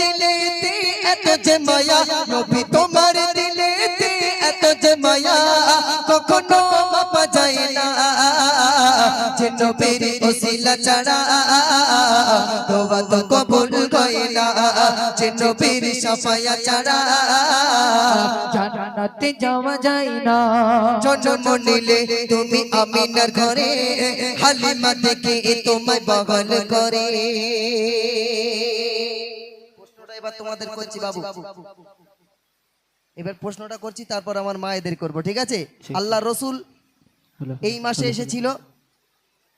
দিলেতে এত যে মায়া, নবী তোমার দিলেতে এত যে মায়া, কখনো মাপা যায় না। যে নবীর ওসিলা ছাড়া দোয়া তো কবুল হয় না। যে নবীর সাফায়া ছাড়া জান্নাতে যাওয়া যায় না। জন্ম নিলে তুমি আমিনার ঘরে, হালিমা দেখে তোমায় বগল করে। এবার তোমাদের করছি বাবু। এবার প্রশ্নটা করছি তারপর আমার মায়েদের করব ঠিক আছে? আল্লাহ রসুল এই মাসে এসেছিল?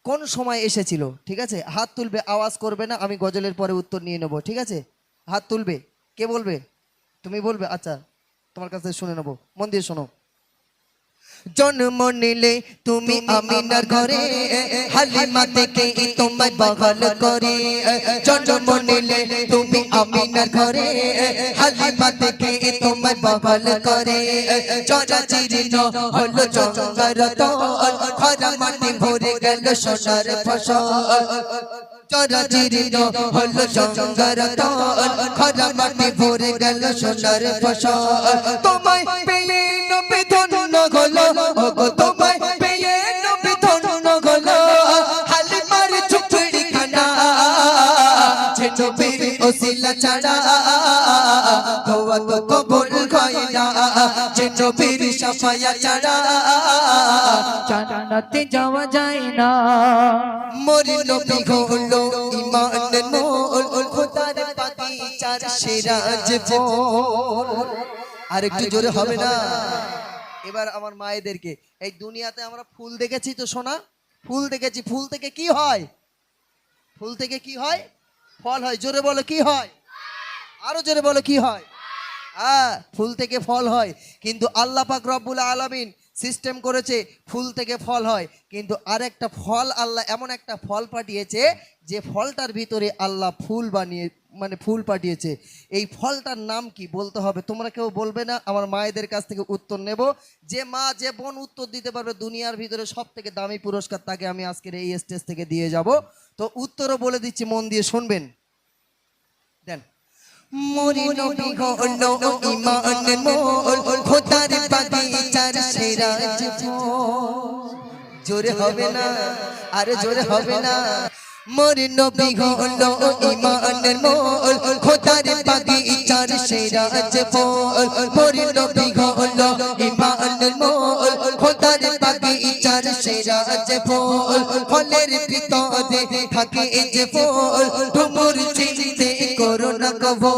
কোন সময় এসেছিল? ঠিক আছে? হাত তুলবে আওয়াজ করবে না আমি গজলের পরে উত্তর নিয়ে নেব ঠিক আছে? হাত তুলবে। কে বলবে? তুমি বলবে? আচ্ছা তোমার কাছে শুনে নেব। মন দিয়ে শোনো। জন্ম নিলে তুমি আমিনার ঘরে হালিমা থেকে তোমায় বগল করে জন্ম নিলে তুমি আমিনার ঘরে হালিমা থেকে তোমায় বগল করে। চরা চিরিন হলো জঙ্গার তো খরা মাটি ভরে গেল সোনার ফসল। চরা চিরিন হলো জঙ্গার তো খরা মাটি ভরে গেল সোনার ফসল। তোমায় আর একটু জোরে হবে না? এবার আমার মায়েদেরকে, এই দুনিয়াতে আমরা ফুল দেখেছি তো সোনা? ফুল দেখেছি, ফুল থেকে কি হয়? ফুল থেকে কি হয়? ফল হয়, জোরে বলো, কি হয়? আরও জোরে বলো, কি হয়? হ্যাঁ ফুল থেকে ফল হয়। কিন্তু আল্লাহ পাক রব্বুল আলামিন সিস্টেম করেছে, ফুল থেকে ফল হয়। কিন্তু আরেকটা ফল আল্লাহ এমন একটা ফল পাঠিয়েছে, যে ফলটার ভিতরে আল্লাহ ফুল বানিয়ে মানে ফুল পাঠিয়েছে। এই ফলটার নাম কি বলতে হবে? তোমরা কেউ বলবে না? আমার মায়েদের কাছ থেকে উত্তর নেব। যে মা, যে বোন উত্তর দিতে পারবে দুনিয়ার ভিতরে সব থেকে দামি পুরস্কার, তাকে আমি আজকের এই স্টেজ থেকে দিয়ে যাব। তো উত্তরও বলে দিচ্ছি, মন দিয়ে শুনবেন। দেন। মরি নবী হলো ইমানের মোল খোদার বাগিচার সিরাজ জোরে হবে না, আরে জোরে হবে না। মরি নবী হলো ইমানের মোল খোদার বাগিচার সিরাজ ফুল মরি নবী হলো ইমানের মোল খোদার বাগিচার সিরাজ ফুল ফলের ভিতরে থাকে যে ফুল ডুমুর চিনতে করো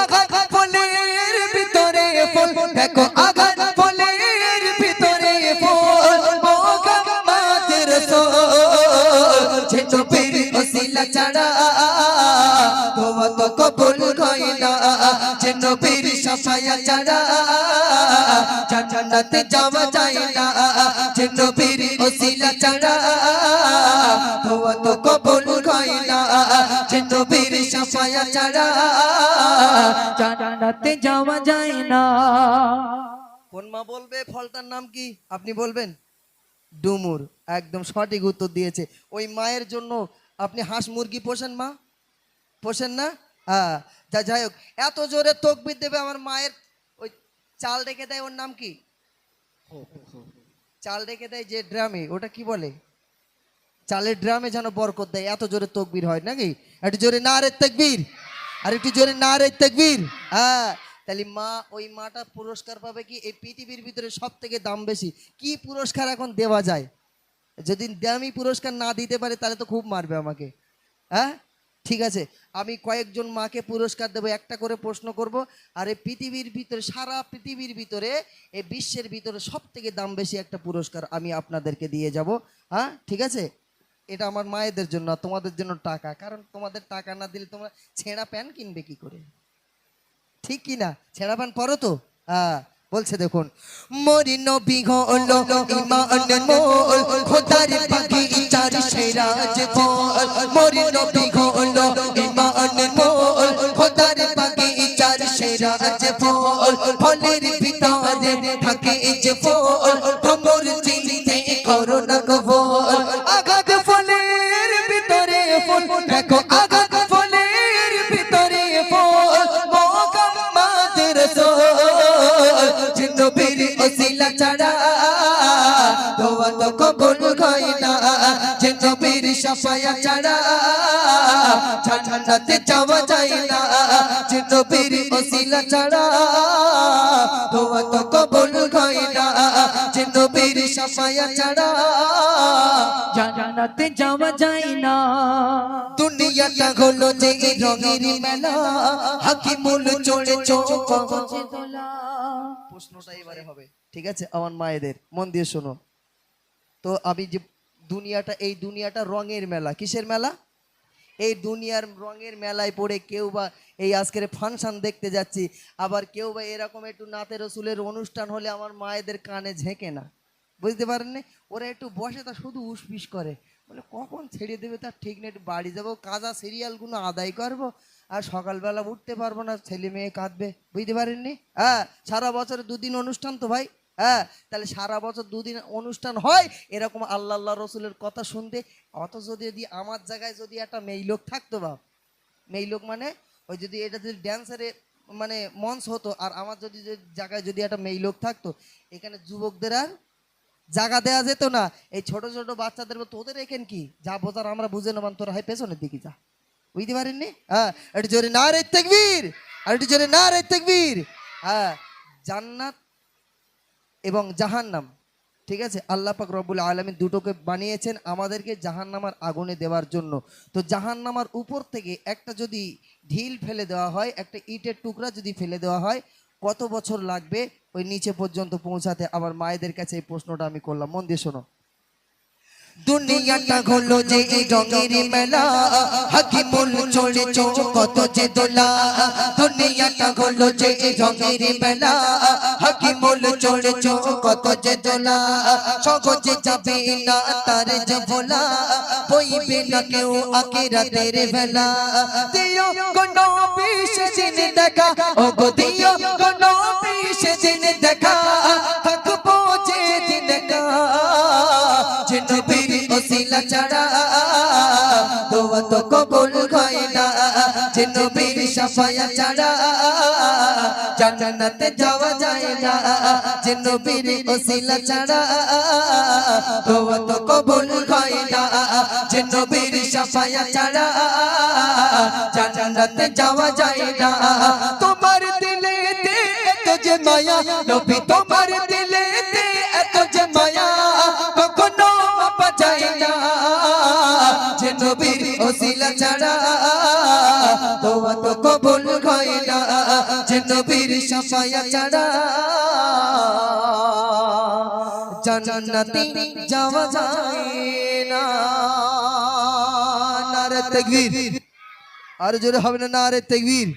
আঘাত ফলের ভিতরে ফুল। দেখো, আঘাত ফলের ভিতরে ফুল। মোহাম্মদের রাসূল যে নবীর ওসিলা ছাড়া। দোয়া তো কবুল না যে নবীর সাফায়া ছাড়া। জান্নাতে যাওয়া যায় না যে নবীর ওসিলা ছাড়া। দোয়া তো কবুল না যে নবীর সাফায়া ছাড়া। জান্নাতে যাওয়া যায় না। কোন মা বলবে? ফলটার নাম কি? আপনি বলবেন? ডুমুর। একদম সঠিক উত্তর দিয়েছে। ওই মায়ের জন্য আপনি হাঁস মুরগি পোষেন মা? পোষেন না? হ্যাঁ। যা যাই হোক, এত জোরে তকবির দেবে আমার মায়ের, ওই চাল রেখে দেয়, ওর নাম কি? চাল রেখে দেয় যে ড্রামে, ওটা কি বলে? চালের ড্রামে যেন বরকত দেয়, এত জোরে তকবির হয় নাকি? একটু জোরে না রে তকবির। আর একটু জোরে না রে তকবির। হ্যাঁ তাহলে মা, ওই মাটা পুরস্কার পাবে কি? এই পৃথিবীর ভিতরে সব থেকে দাম বেশি। কি পুরস্কার এখন দেওয়া যায়? যদি দামি পুরস্কার না দিতে পারে, তাহলে তো খুব মারবে আমাকে। হ্যাঁ ঠিক আছে। আমি কয়েকজন মাকে পুরস্কার দেবো, একটা করে প্রশ্ন করব। আর এই পৃথিবীর ভিতরে, সারা পৃথিবীর ভিতরে, এই বিশ্বের ভিতরে সব থেকে দাম বেশি একটা পুরস্কার আমি আপনাদেরকে দিয়ে যাব। হ্যাঁ ঠিক আছে? এটা আমার মায়েদের জন্য, তোমাদের জন্য টাকা। কারণ তোমাদের টাকা না দিলে তোমরা ছেঁড়া প্যান্ট কিনবে কি করে? ঠিক কি না? ছেঁড়া প্যান্ট পরো তো? হ্যাঁ বলছে দেখুন, মরি নবী হলো সেরাজ বল ফলের দেখো আঘাত ফুলের ভিতরে জিন্দবির ওসিলা ছাড়া দোয়া তো কবুল হয় না। জিন্দবির ছাড়া ছাড়াতে যাওয়া যায় ছাড়া তো কবুল নবীর সাফায়া ছাড়া জান্নাতে যাওয়া যায় না দুনিয়াটা হলো যে রঙের মেলা হাকিমুল চড়ে চোখ প্রশ্নটা এবারে হবে। ঠিক আছে? আমার মায়েদের। মন দিয়ে শোনো। তো আমি যে দুনিয়াটা এই দুনিয়াটা রঙের মেলা। কিসের মেলা? এই দুনিয়ার রঙের মেলায় পড়ে কেউ বা এই আজকের ফাংশন দেখতে যাচ্ছি। আবার কেউ বা এরকম একটু নাতে রসুলের অনুষ্ঠান হলে আমার মায়েদের কানে ঝেঁকে না। বুঝতে পারেননি? ওরা একটু বসে তা শুধু উসপিস করে। বলে, কখন ছেড়ে দেবে তার ঠিক নেই বাড়ি যাব কাজা সিরিয়ালগুলো আদায় করব, আর সকালবেলা উঠতে পারব না, ছেলে মেয়ে কাঁদবে। বুঝতে পারেননি? হ্যাঁ সারা বছরে দুদিন অনুষ্ঠান তো ভাই। হ্যাঁ তাহলে সারা বছর দুদিন অনুষ্ঠান হয়, এরকম আল্লাহ আল্লাহ রসুলের কথা শুনতে। অথচ যদি আমার জায়গায় যদি একটা মেয়ে লোক থাকতো বা মেয়ে লোক মানে ওই যদি এটা যদি ড্যান্সারে মানে মঞ্চ হতো, আর আমার যদি জায়গায় যদি একটা মেয়ে লোক থাকতো, এখানে যুবকদের আর জায়গা দেওয়া যেত না। এই ছোট ছোট বাচ্চাদের তোদের এখানে কি? যা বোঝার আমরা বুঝে নেবান তোরা হয় পেছনের দিকে যা। বুঝতে পারেননি হ্যাঁ একটু জোরে না রে তেকবীর, আর একটু জোরে না রে তেকবীর। হ্যাঁ জান্নাত এবং জাহান্নাম, ঠিক আছে? আল্লাহ পাক রব্বুল আলমী দুটোকে বানিয়েছেন আমাদেরকে জাহান্নামার আগুনে দেওয়ার জন্য। তো জাহান্নামার উপর থেকে একটা যদি ঢিল ফেলে দেওয়া হয়, একটা ইটের টুকরা যদি ফেলে দেওয়া হয় কত বছর লাগবে ওই নিচে পর্যন্ত পৌঁছাতে? আমার মায়েদের কাছে এই প্রশ্নটা আমি করলাম। মন দিয়ে শোনো। দুনিয়াটা হলো যে এই রঙের মেলা। হাকিমুল চড়ে চোখ কত যে দোলা। দুনিয়াটা হলো যে এই রঙের মেলা। হাকিমুল চড়ে চোখ কত যে দোলা। সহজে যাবে না তার যে ভোলা। বইবে না কেউ আখিরাতের বেলা। দিও কোনো বিশেষ দেখা। ও গো দিও যে নবীর সাফায়া ছাড়া জান্নাতে যাওয়া যায় না। যে নবীর ওসিলা ছাড়া দোয়া তো কবুল হয় না। যে নবীর সাফায়া ছাড়া জান্নাতে যাওয়া যায় না। তোমার দিলে এত যে মায়া, নবী তোমার দিলে এত যে মায়া, কখনো মাপা যায় না। যে ওসিলা ছাড়া না যে নবীর সাফায়া ছাড়া জান্নাতে যাওয়া যায় না। আর জোরে হবে না, নারে তাকবীর।